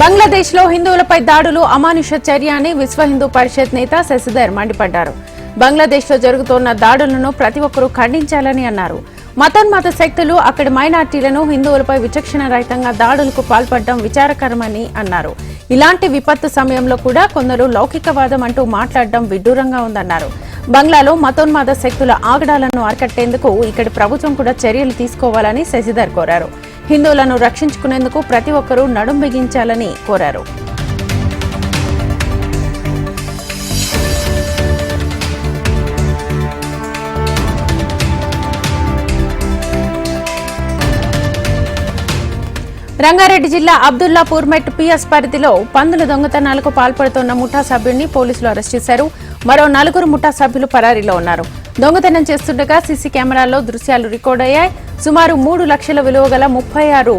బంగ్లాదేశ్లో హిందువులపై దాడులు అమానుష చర్య అని విశ్వ హిందూ పరిషత్ నేత శశిధర్ మండిపడ్డారు. బంగ్లాదేశ్లో జరుగుతున్న దాడులను ప్రతి ఒక్కరూ ఖండించాలని అన్నారు. మతోన్మత శక్తులు అక్కడి మైనార్టీలను హిందువులపై విచక్షణ రహితంగా దాడులకు పాల్పడడం విచారకరమని అన్నారు. ఇలాంటి విపత్తు సమయంలో కూడా కొందరు లౌకికవాదం అంటూ మాట్లాడడం విడ్డూరంగా ఉందన్నారు. బంగ్లాలో మతోన్మాద శక్తుల ఆగడాలను అరికట్టేందుకు ఇక్కడి ప్రభుత్వం కూడా చర్యలు తీసుకోవాలని శశిధర్ కోరారు. హిందువులను రక్షించుకునేందుకు ప్రతి ఒక్కరూ నడుం బిగించాలని కోరారు. రంగారెడ్డి జిల్లా అబ్దుల్లాపూర్ మెట్ పిఎస్ పరిధిలో పందుల దొంగతనాలకు పాల్పడుతున్న ముఠా సభ్యుడిని పోలీసులు అరెస్ట్ చేశారు. మరో నలుగురు ముఠా సభ్యులు పరారీలో ఉన్నారు. దొంగతనం చేస్తుండగా సీసీ కెమెరాల్లో దృశ్యాలు రికార్డయ్యాయి సుమారు మూడు లక్షల విలువ గల ముప్పై ఆరు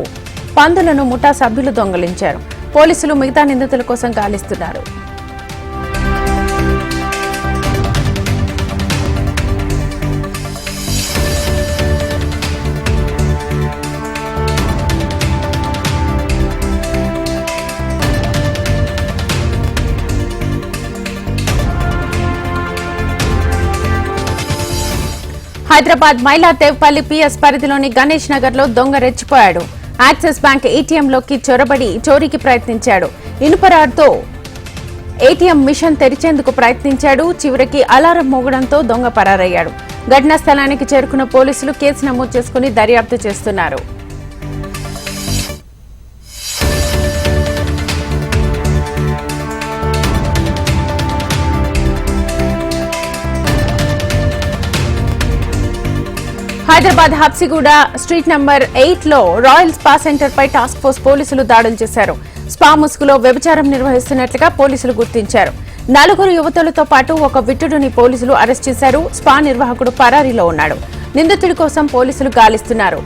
పందులను ముఠా సభ్యులు దొంగలించారు. పోలీసులు మిగతా నిందితుల కోసం గాలిస్తున్నారు. హైదరాబాద్ మైలాదేవ్పల్లి పిఎస్ పరిధిలోని గణేష్ నగర్లో దొంగ రెచ్చిపోయాడు. యాక్సిస్ బ్యాంక్ ఏటీఎంలోకి చొరబడి చోరీకి ప్రయత్నించాడు. ఇనుపరాడ్తో ఏటీఎం మిషన్ తెరిచేందుకు ప్రయత్నించాడు. చివరికి అలారం మోగడంతో దొంగ పరారయ్యాడు. ఘటనా స్థలానికి చేరుకున్న పోలీసులు కేసు నమోదు చేసుకుని దర్యాప్తు చేస్తున్నారు. హైదరాబాద్ హబ్సిగూడ స్ట్రీట్ నంబర్ ఎయిట్లో రాయల్ స్పా సెంటర్ పై టాస్క్ ఫోర్స్ పోలీసులు దాడులు చేశారు. స్పా ముసుగులో వ్యభిచారం నిర్వహిస్తున్నట్లుగా పోలీసులు గుర్తించారు. నలుగురు యువతులతో పాటు ఒక విట్టుడిని పోలీసులు అరెస్ట్ చేశారు. స్పా నిర్వాహకుడు పరారీలో ఉన్నాడు. నిందితుడి కోసం పోలీసులు గాలిస్తున్నారు.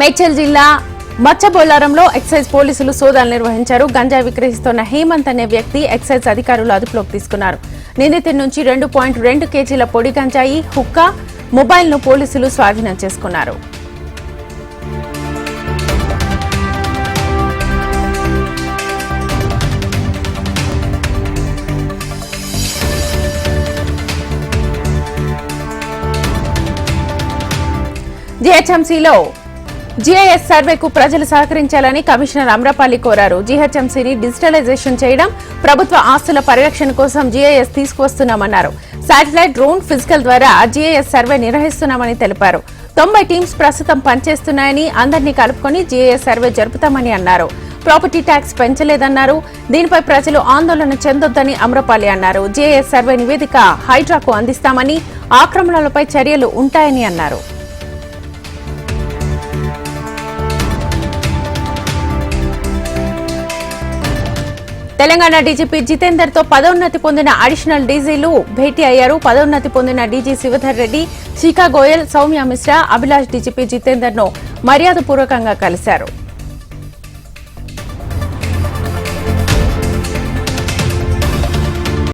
మేడ్చల్ జిల్లా మచ్చబొల్లారంలో ఎక్సైజ్ పోలీసులు సోదాలు నిర్వహించారు. గంజాయి విక్రయిస్తున్న హేమంత్ అనే వ్యక్తి ఎక్సైజ్ అధికారులు అదుపులోకి తీసుకున్నారు. నిందితుడి నుంచి రెండు పాయింట్ రెండు కేజీల పొడి గంజాయి హుక్కా మొబైల్ను పోలీసులు స్వాధీనం చేసుకున్నారు. జీహెచ్ఎంసీలో జీఐఎస్ సర్వేకు ప్రజలు సహకరించాలని కమిషనర్ అమ్రపాలి కోరారు. జీహెచ్ఎంసీని డిజిటలైజేషన్ చేయడం ప్రభుత్వ ఆస్తుల పరిరక్షణ కోసం జీఐఎస్ తీసుకువస్తున్నామన్నారు. శాటిలైట్ డ్రోన్ ఫిజికల్ ద్వారా జీఐఎస్ సర్వే నిర్వహిస్తున్నామని తెలిపారు. తొంభై టీమ్స్ ప్రస్తుతం పనిచేస్తున్నాయని అందరినీ కలుపుకొని జీఐఎస్ సర్వే జరుపుతామని అన్నారు. ప్రాపర్టీ ట్యాక్స్ పెంచలేదన్నారు. దీనిపై ప్రజలు ఆందోళన చెందొద్దని అమ్రపాలి అన్నారు. జేఎస్ సర్వే నివేదిక హైడ్రాకు అందిస్తామని ఆక్రమణలపై చర్యలు ఉంటాయని అన్నారు. తెలంగాణ డీజీపీ జితేందర్తో పదోన్నతి పొందిన అడిషనల్ డీజీలు భేటీ అయ్యారు. పదోన్నతి పొందిన డీజీ శివధర్ రెడ్డి శిఖా గోయల్ సౌమ్య మిశ్రా అభిలాష్ డీజీపీ జితేందర్ను మర్యాదపూర్వకంగా కలిశారు.